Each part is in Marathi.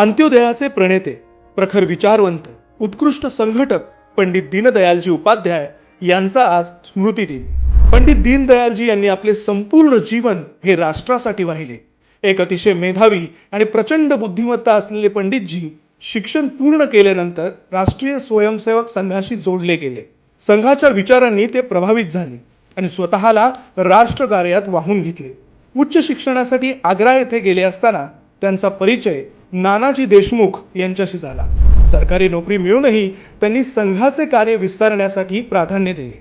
अंत्योदयाचे प्रणेते प्रखर विचारवंत उत्कृष्ट संघटक पंडित दीनदयालजी उपाध्याय यांचा आज स्मृती दिन. पंडित दीनदयालजी यांनी आपले संपूर्ण जीवन हे राष्ट्रासाठी वाहिले. एक अतिशय मेधावी आणि प्रचंड बुद्धिमत्ता असलेले पंडितजी शिक्षण पूर्ण केल्यानंतर राष्ट्रीय स्वयंसेवक संघाशी जोडले गेले. संघाच्या विचारांनी ते प्रभावित झाले आणि स्वतःला राष्ट्रकार्यात वाहून घेतले. उच्च शिक्षणासाठी आग्रा येथे गेले असताना त्यांचा परिचय नानाजी देशमुख यांच्याशी झाला. सरकारी नोकरी मिळूनही त्यांनी संघाचे कार्य विस्तारण्यासाठी प्राधान्य दिले.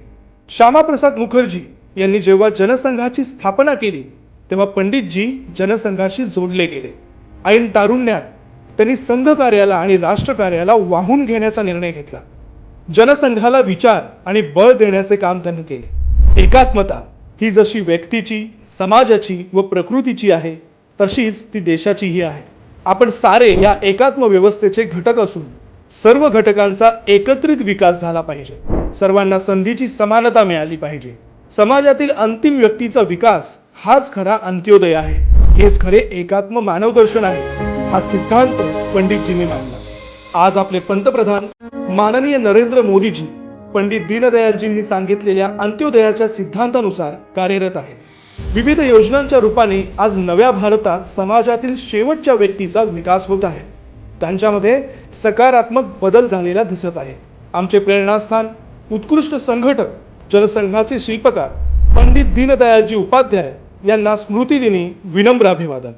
श्यामाप्रसाद मुखर्जी यांनी जेव्हा जनसंघाची स्थापना केली तेव्हा पंडितजी जनसंघाशी जोडले गेले. ऐन तारुण्यात त्यांनी संघ कार्याला आणि राष्ट्रकार्याला वाहून घेण्याचा निर्णय घेतला. जनसंघाला विचार आणि बळ देण्याचे काम त्यांनी केले. एकात्मता ही जशी व्यक्तीची समाजाची व प्रकृतीची आहे तशीच ती देशाचीही आहे. आपण सारे या एकात्म व्यवस्थेचे घटक असून सर्व घटकांचा एकत्रित विकास झाला पाहिजे. सर्वांना संधीची समानता मिळाली पाहिजे. समाजातील अंतिम व्यक्तीचा विकास हाच खरा अंत्योदय आहे. हेच खरे एकात्म मानवदर्शन आहे हा सिद्धांत पंडितजींनी मांडला. आज आपले पंतप्रधान माननीय नरेंद्र मोदीजी पंडित दीनदयालजींनी सांगितलेल्या अंत्योदयाच्या सिद्धांतानुसार कार्यरत आहेत. विविध योजनांच्या रूपाने आज नव्या भारतात समाजातील शेवटच्या व्यक्तीचा विकास होत आहे. त्यांच्यामध्ये सकारात्मक बदल झालेला दिसत आहे. आमचे प्रेरणास्थान उत्कृष्ट संघटक जनसंघाचे शिल्पकार पंडित दीनदयालजी उपाध्याय यांना स्मृतिदिनी विनम्र अभिवादन.